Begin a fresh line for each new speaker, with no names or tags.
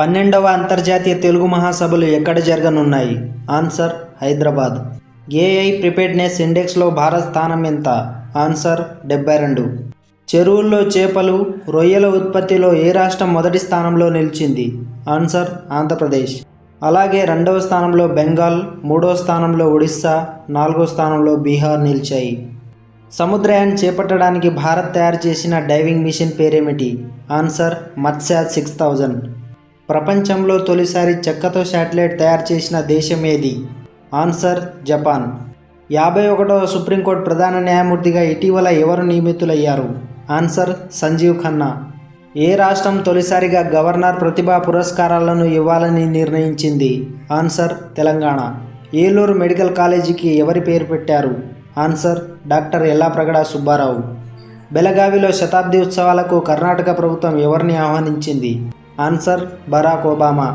పన్నెండవ అంతర్జాతీయ తెలుగు మహాసభలు ఎక్కడ జరగనున్నాయి? ఆన్సర్ హైదరాబాద్. ఏఐ ప్రిపేర్డ్నెస్ ఇండెక్స్లో భారత్ స్థానం ఎంత? ఆన్సర్ డెబ్బై రెండు చెరువుల్లో చేపలు రొయ్యల ఉత్పత్తిలో ఏ రాష్ట్రం మొదటి స్థానంలో నిలిచింది? ఆన్సర్ ఆంధ్రప్రదేశ్. అలాగే రెండవ స్థానంలో బెంగాల్ మూడవ స్థానంలో ఒడిస్సా నాలుగో స్థానంలో బీహార్ నిలిచాయి. సముద్రయాన్ని చేపట్టడానికి భారత్ తయారు చేసిన డైవింగ్ మిషన్ పేరేమిటి? ఆన్సర్ మత్స్యాజ్ సిక్స్ థౌజండ్. ప్రపంచంలో తొలిసారి చెక్కతో శాటిలైట్ తయారు చేసిన దేశం ఏది? Answer Japan. యాభై ఒకటవ సుప్రీంకోర్టు ప్రధాన న్యాయమూర్తిగా ఇటీవల ఎవరు నియమితులయ్యారు? ఆన్సర్ సంజీవ్ ఖన్నా. ఏ రాష్ట్రం తొలిసారిగా గవర్నర్ ప్రతిభా పురస్కారాలను ఇవ్వాలని నిర్ణయించింది? ఆన్సర్ తెలంగాణ. ఏలూరు మెడికల్ కాలేజీకి ఎవరి పేరు పెట్టారు? Answer doctor Yellapragada Subbarao. బెలగావిలో శతాబ్ది ఉత్సవాలకు కర్ణాటక ప్రభుత్వం ఎవరిని ఆహ్వానించింది? Answer Barack Obama.